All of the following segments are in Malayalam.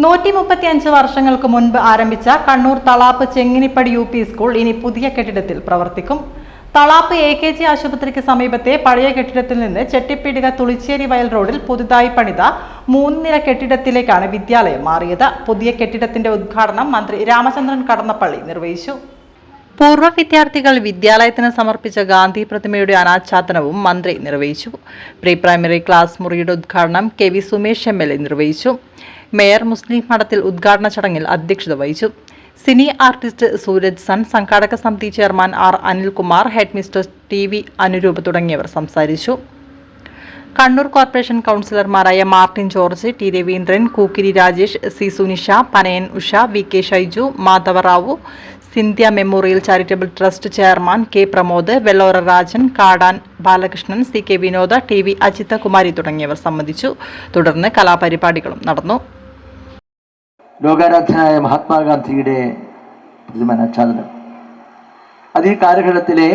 നൂറ്റി മുപ്പത്തി അഞ്ച് വർഷങ്ങൾക്ക് മുൻപ് ആരംഭിച്ച Kannur Thalap Chenginippadi U P school ഇനി പുതിയ കെട്ടിടത്തിൽ പ്രവർത്തിക്കും. തളാപ്പ് എ കെ ജി ആശുപത്രിക്ക് സമീപത്തെ പഴയ കെട്ടിടത്തിൽ നിന്ന് ചെട്ടിപ്പീടിക തുളിച്ചേരി വയൽ റോഡിൽ പുതുതായി പണിത മൂന്ന് നില കെട്ടിടത്തിലേക്കാണ് വിദ്യാലയം മാറിയത്. പുതിയ കെട്ടിടത്തിന്റെ ഉദ്ഘാടനം മന്ത്രി രാമചന്ദ്രൻ കടന്നപ്പള്ളി നിർവഹിച്ചു. പൂർവ വിദ്യാർത്ഥികൾ വിദ്യാലയത്തിന് സമർപ്പിച്ച ഗാന്ധി പ്രതിമയുടെ അനാച്ഛാദനവും മന്ത്രി നിർവഹിച്ചു. പ്രീ പ്രൈമറി ക്ലാസ് മുറിയുടെ ഉദ്ഘാടനം K V Sumesh M L A നിർവഹിച്ചു. മേയർ മുസ്ലിം മഠത്തിൽ ഉദ്ഘാടന ചടങ്ങിൽ അധ്യക്ഷത വഹിച്ചു. സിനി ആർട്ടിസ്റ്റ് സൂരജ് സൺ സംഘാടക സമിതി chairman R Anilkumar head mister T V Anuroop തുടങ്ങിയവർ സംസാരിച്ചു. കണ്ണൂർ കോർപ്പറേഷൻ കൗൺസിലർമാരായ Martin George T Raveendran Kookkiri Rajesh C Sunisha Panayan Usha V K Shaiju Madhavrao Scindia memorial charitable trust chairman K Pramod Vellora Rajan Kadan Balakrishnan C K Vinoda T V Ajitha Kumari തുടങ്ങിയവർ സംബന്ധിച്ചു. തുടർന്ന് കലാപരിപാടികളും നടന്നു. ലോകാരാധ്യനായ മഹാത്മാഗാന്ധിയുടെ പ്രതിമനാച്ഛാദനം അത് ഈ കാലഘട്ടത്തിലെ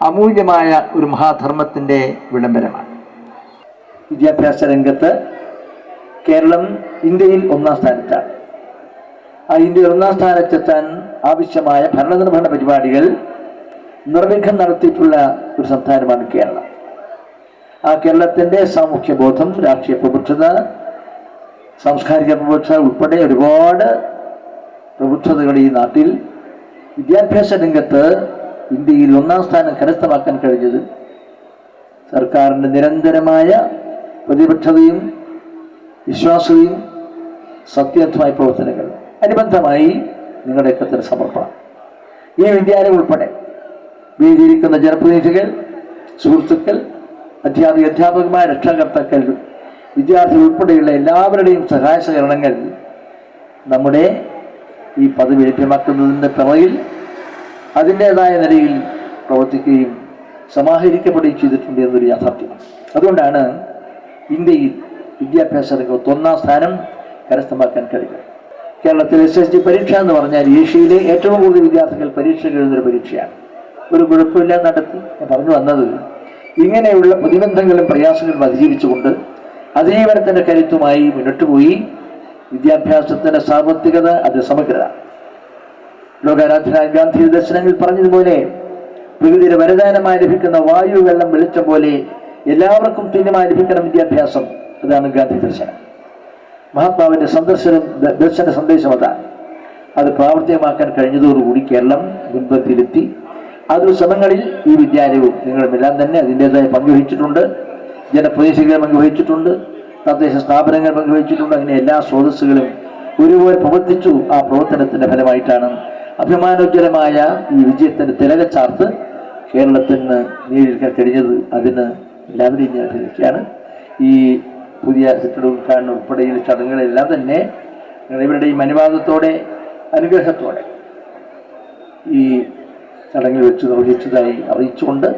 അമൂല്യമായ ഒരു മഹാധർമ്മത്തിന്റെ വിളംബരമാണ്. വിദ്യാഭ്യാസ രംഗത്ത് കേരളം ഇന്ത്യയിൽ ഒന്നാം സ്ഥാനത്താണ്. ആ ഇന്ത്യയിൽ ഒന്നാം സ്ഥാനത്തെത്താൻ ആവശ്യമായ ഭരണനിർവഹണ പരിപാടികൾ നിർവിഘ്നം നടത്തിയിട്ടുള്ള ഒരു സംസ്ഥാനമാണ് കേരളം. ആ കേരളത്തിന്റെ സാമൂഹ്യ ബോധം രാഷ്ട്രീയ പ്രബുദ്ധത സാംസ്കാരിക പ്രഭുത്വ ഉൾപ്പെടെ ഒരുപാട് പ്രബുദ്ധതകൾ ഈ നാട്ടിൽ വിദ്യാഭ്യാസ രംഗത്ത് ഇന്ത്യയിൽ ഒന്നാം സ്ഥാനം കരസ്ഥമാക്കാൻ കഴിഞ്ഞത് സർക്കാരിന്റെ നിരന്തരമായ പ്രതിബദ്ധതയും വിശ്വാസതയും സത്യത്വമായ പ്രവർത്തനങ്ങൾ അനുബന്ധമായി നിങ്ങളുടെയൊക്കെ തന്നെ സമർപ്പണം. ഈ വിദ്യാലയം ഉൾപ്പെടെ വീതിയിരിക്കുന്ന ജനപ്രതിനിധികൾ സുഹൃത്തുക്കൾ അധ്യാപിക അധ്യാപകന്മാർ രക്ഷാകർത്താക്കൾ വിദ്യാർത്ഥികൾ ഉൾപ്പെടെയുള്ള എല്ലാവരുടെയും സഹായ സഹകരണങ്ങൾ നമ്മുടെ ഈ പദവി ലഭ്യമാക്കുന്നതിന്റെ പിറകിൽ അതിന്റേതായ നിലയിൽ പ്രവർത്തിക്കുകയും സമാഹരിക്കപ്പെടുകയും ചെയ്തിട്ടുണ്ട് എന്നൊരു യാഥാർത്ഥ്യമാണ്. അതുകൊണ്ടാണ് ഇന്ത്യയിൽ വിദ്യാഭ്യാസ രംഗത്ത് ഒന്നാം സ്ഥാനം കരസ്ഥമാക്കാൻ കഴിയുക. കേരളത്തിൽ എസ് എസ് ജി പരീക്ഷ എന്ന് പറഞ്ഞാൽ ഏഷ്യയിലെ ഏറ്റവും കൂടുതൽ വിദ്യാർത്ഥികൾ പരീക്ഷ എഴുതുന്നൊരു പരീക്ഷയാണ്. ഒരു കുഴപ്പമില്ല നടത്തി. ഞാൻ പറഞ്ഞു വന്നത് ഇങ്ങനെയുള്ള പ്രതിബന്ധങ്ങളും പ്രയാസങ്ങളും അതിജീവിച്ചുകൊണ്ട് അതിജീവനത്തിന്റെ കരുത്തുമായി മുന്നോട്ട് പോയി. വിദ്യാഭ്യാസത്തിന്റെ സാമ്പത്തികത അത് സമഗ്രത. ലോകാരാധന ഗാന്ധി ദർശനങ്ങളിൽ പറഞ്ഞതുപോലെ പ്രകൃതിയുടെ വരദാനമായി ലഭിക്കുന്ന വായു വെള്ളം വെളിച്ചം പോലെ എല്ലാവർക്കും തുല്യമായി ലഭിക്കണം വിദ്യാഭ്യാസം അതാണ് ഗാന്ധി ദർശനം. മഹാത്മാവിന്റെ സന്ദർശനം ദർശന സന്ദേശം അതാണ് അത് പ്രാവർത്തികമാക്കാൻ കഴിഞ്ഞതോടുകൂടി കേരളം മുൻപന്തിയിലെത്തി അതൊരു ശ്രമങ്ങളിൽ ഈ വിദ്യാലയവും നിങ്ങളുമെല്ലാം തന്നെ അതിന്റെതായ പങ്കുവഹിച്ചിട്ടുണ്ട് ജനപ്രതിനിധികൾ പങ്കുവഹിച്ചിട്ടുണ്ട് തദ്ദേശ സ്ഥാപനങ്ങൾ പങ്കുവഹിച്ചിട്ടുണ്ട് അങ്ങനെ എല്ലാ സ്രോതസ്സുകളും ഒരുപോലെ പ്രവർത്തിച്ചു. ആ പ്രവർത്തനത്തിന്റെ ഫലമായിട്ടാണ് അഭിമാനോജ്വലമായ ഈ വിജയത്തിന്റെ തിലകച്ചാർത്ത് കേരളത്തിന് നേടിയെടുക്കാൻ കഴിഞ്ഞത്. അതിന് എല്ലാവരെയും ഞാൻ അഭിനയിക്കുകയാണ് ഈ പുതിയ കെട്ടിട ഉദ്ഘാടനം ഉൾപ്പെടെയുള്ള ചടങ്ങുകളെല്ലാം തന്നെ ഇവരുടെയും അനുവാദത്തോടെ അനുഗ്രഹത്തോടെ ഈ ചടങ്ങിൽ വെച്ച് നിർവഹിച്ചതായി അറിയിച്ചുകൊണ്ട്